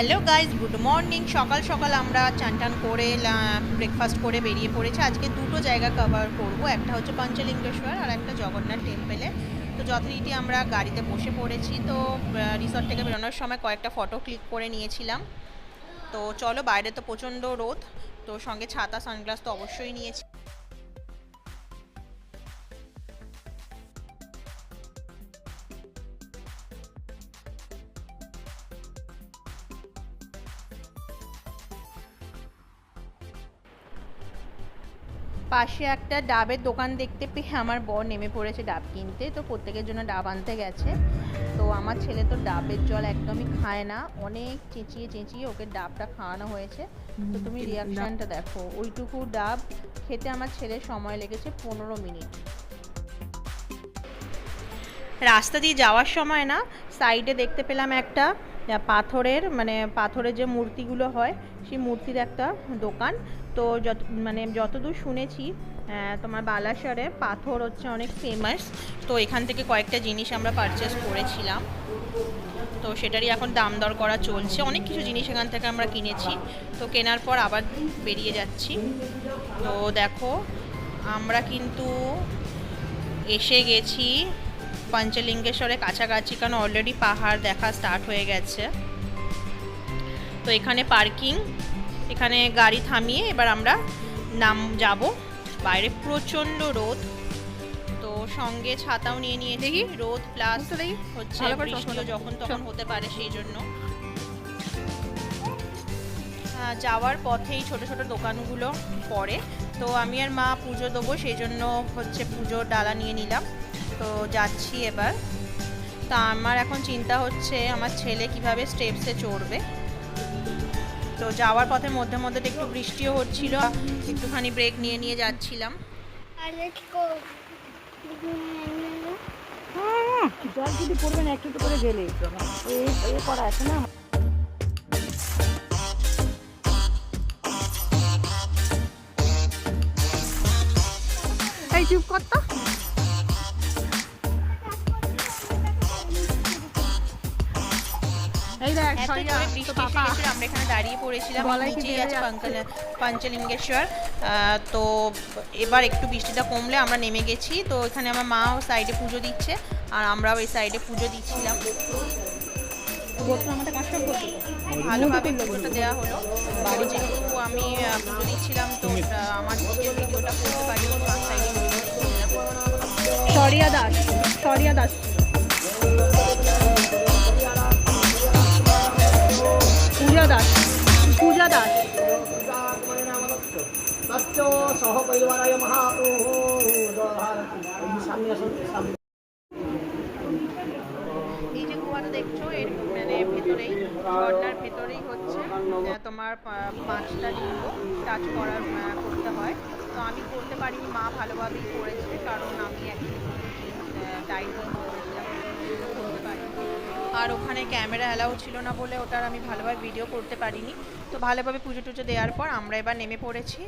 Hello guys good morning. সকাল সকাল আমরা চান টান করে ব্রেকফাস্ট করে বেরিয়ে পড়েছি। আজকে দুটো জায়গা কভার করব। একটা হচ্ছে পঞ্চলিঙ্গেশ্বর আর একটা জগন্নাথ টেম্পেলে তো যথারীতি আমরা গাড়িতে বসে পড়েছি। তো রিসর্ট থেকে বেরোনোর সময় কয়েকটা ফটো ক্লিক করে নিয়েছিলাম। তো চলো বাইরে তো প্রচণ্ড রোদ। তো সঙ্গে ছাতা সানগ্লাস তো অবশ্যই নিয়েছি। পাশে একটা ডাবের দোকান দেখতে পেয়ে আমার বর নেমে পড়েছে ডাব কিনতে। তো প্রত্যেকের জন্য ডাব আনতে গেছে। তো আমার ছেলে তো ডাবের জল একদমই খায় না। অনেক চেঁচিয়ে চেঁচিয়ে ওকে ডাবটা খাওয়ানো হয়েছে। তো তুমি রিয়াকশানটা দেখো। ওইটুকু ডাব খেতে আমার ছেলের সময় লেগেছে পনেরো মিনিট। রাস্তা দিয়ে যাওয়ার সময় না সাইডে দেখতে পেলাম একটা পাথরের মানে পাথরের যে মূর্তিগুলো হয় সেই মূর্তির একটা দোকান। তো যত মানে যতদূর শুনেছি তোমার বালাসরে পাথর হচ্ছে অনেক ফেমাস তো এখান থেকে কয়েকটা জিনিস আমরা পারচেস করেছিলাম। তো সেটারই এখন দাম দর করা চলছে। অনেক কিছু জিনিস এখান থেকে আমরা কিনেছি। তো কেনার পর আবার বেরিয়ে যাচ্ছি। তো দেখো, আমরা কিন্তু এসে গেছি। পঞ্চলিঙ্গেশ্বরের কাছাকাছি, কারণ অলরেডি পাহাড় দেখা স্টার্ট হয়ে গেছে। তো এখানে পার্কিং এখানে গাড়ি থামিয়ে এবার আমরা নাম যাব। বাইরে প্রচণ্ড রোদ তো সঙ্গে ছাতাও নিয়ে নিয়ে দেখি। রোদ প্লাস হচ্ছে বৃষ্টিও যখন তখন হতে পারে সেই জন্য। যাওয়ার পথেই ছোট ছোট দোকানগুলো পড়ে। তো আমি আর মা পুজো দেবো সেই জন্য হচ্ছে পুজোর ডালা নিয়ে নিলাম। তো যাচ্ছি এবার। তা আমার এখন চিন্তা হচ্ছে আমার ছেলে কীভাবে স্টেপসে চড়বে? তো যাওয়ার পথে মধ্যে মধ্যে একটু বৃষ্টিও হচ্ছিল। একটুখানি ব্রেক নিয়ে নিয়ে যাচ্ছিলাম। জল যদি পড়বে না, একটু একটু করে গেলে করা আছে না? এই চুপ কর এত জোরে তো বৃষ্টি এসে গেছিল আমরা এখানে দাঁড়িয়ে পড়েছিলাম। নিচেই আছে? পঞ্চলিঙ্গেশ্বর। তো এবার একটু বৃষ্টিটা কমলে আমরা নেমে গেছি। তো এখানে আমার মাও সাইডে পুজো দিচ্ছে আর আমরাও এই সাইডে পুজো দিচ্ছিলাম। ভালোভাবে পুজোটা দেওয়া হলো। বাড়ি যেহেতু আমি পুজো দিচ্ছিলাম তো আমার দিকে ভিডিওটা করতে পারি সাইডে সরিয়া দাস সরিয়া দাস। সহ পরিবারায় দেখছ, এর মানে ভেতরেই, ঝর্ণার ভেতরেই হচ্ছে তোমার পাঁচটা লিঙ্গ টাচ করার করতে হয়। তো আমি করতে পারিনি, মা ভালোভাবেই করেছে, কারণ আমি একদিন ডাইট আর ওখানে ক্যামেরা অ্যালাউ ছিল না বলে ওটার আমি ভালোভাবে ভিডিও করতে পারিনি। তো ভালোভাবে পুজো টুজো দেওয়ার পর আমরা এবার নেমে পড়েছি।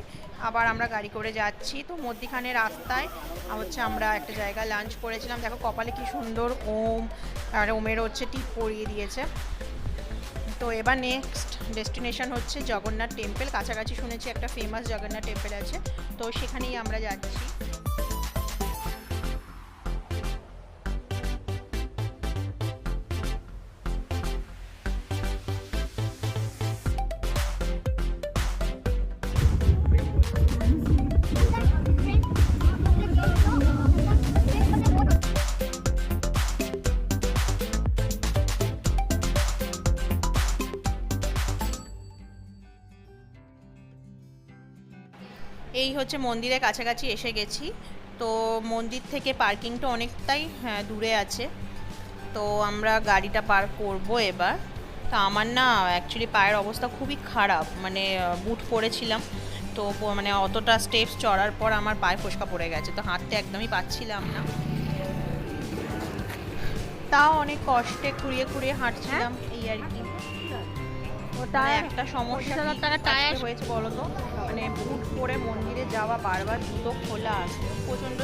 আবার আমরা গাড়ি করে যাচ্ছি। তো মধ্যিখানে রাস্তায় হচ্ছে আমরা একটা জায়গা লাঞ্চ করেছিলাম। দেখো কপালে কি সুন্দর ওম, আর ওমের হচ্ছে টিপ পরিয়ে দিয়েছে। তো এবার নেক্সট ডেস্টিনেশন হচ্ছে জগন্নাথ টেম্পল কাছাকাছি শুনেছি একটা ফেমাস জগন্নাথ টেম্পল আছে। তো সেখানেই আমরা যাচ্ছি। এই হচ্ছে মন্দিরের কাছাকাছি এসে গেছি। তো মন্দির থেকে পার্কিংটা অনেকটাই হ্যাঁ, দূরে আছে। তো আমরা গাড়িটা পার্ক করব এবার। তা আমার না অ্যাকচুয়ালি পায়ের অবস্থা খুবই খারাপ মানে বুট পরেছিলাম। তো মানে অতটা স্টেপস চড়ার পর আমার পায়ে ফোসকা পড়ে গেছে। তো হাঁটতে একদমই পাচ্ছিলাম না। তাও অনেক কষ্টে খুঁড়িয়ে খুঁড়িয়ে হাঁটছিলাম এই আর কি। মানে একটা সমস্যা হয়েছে বলো তো? মানে মন্দিরে যাওয়া বারবার জুতো খোলা প্রচণ্ড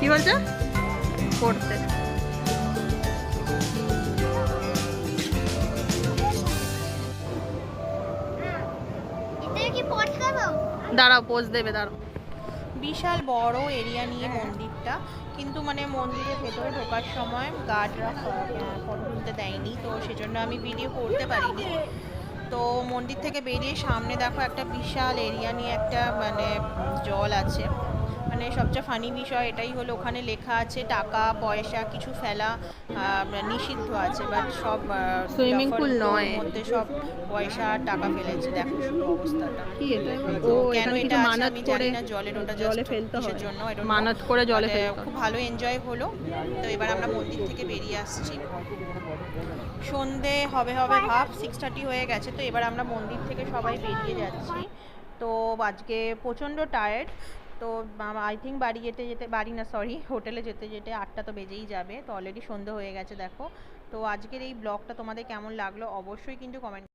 কি বলছো? করতে দাঁড়াও পোজ দেবে, দাঁড়াও। বিশাল বড় এরিয়া নিয়ে মন্দিরটা। কিন্তু মানে মন্দিরের ভেতরে ঢোকার সময় গার্ডরা ফটো তুলতে দেয়নি, তো সেজন্য আমি ভিডিও করতে পারিনি। তো মন্দির থেকে বেরিয়ে সামনে দেখো একটা বিশাল এরিয়া নিয়ে একটা মানে জল আছে। মানে সবচেয়ে ফানি বিষয় এটাই হলো ওখানে লেখা আছে টাকা পয়সা কিছু ফেলা নিষিদ্ধ আছে বাট সব সুইমিং পুল নয়। মধ্যে সব পয়সা আর টাকা ফেলেছে। দেখো শুধু অবস্থাটা। কি এটা? কেন এটা আছে? আমি জলের ওটা জলে ফেলতে হয়। জন্য? মানত করে জলে ফেলতে খুব ভালো এনজয় হলো। তো এবার আমরা মন্দির থেকে বেরিয়ে আসছি। সন্ধে হবে হবে ভাব সিক্স থার্টি হয়ে গেছে। তো এবার আমরা মন্দির থেকে সবাই বেরিয়ে যাচ্ছি। তো আজকে প্রচণ্ড টায়ার্ড তো আই থিঙ্ক বাড়ি যেতে যেতে, বাড়ি না সরি হোটেলে যেতে যেতে আটটা তো বেজেই যাবে, তো অলরেডি সন্ধে হয়ে গেছে, দেখো। তো আজকের এই ব্লগটা তোমাদের কেমন লাগল অবশ্যই কিন্তু কমেন্ট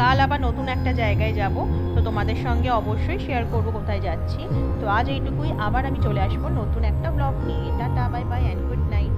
কাল আবার নতুন একটা জায়গায় যাব, তো তোমাদের সঙ্গে অবশ্যই শেয়ার করব কোথায় যাচ্ছি। তো আজ এইটুকুই, আবার আমি চলে আসব নতুন একটা ব্লগ নিয়ে। Tata bye bye and good night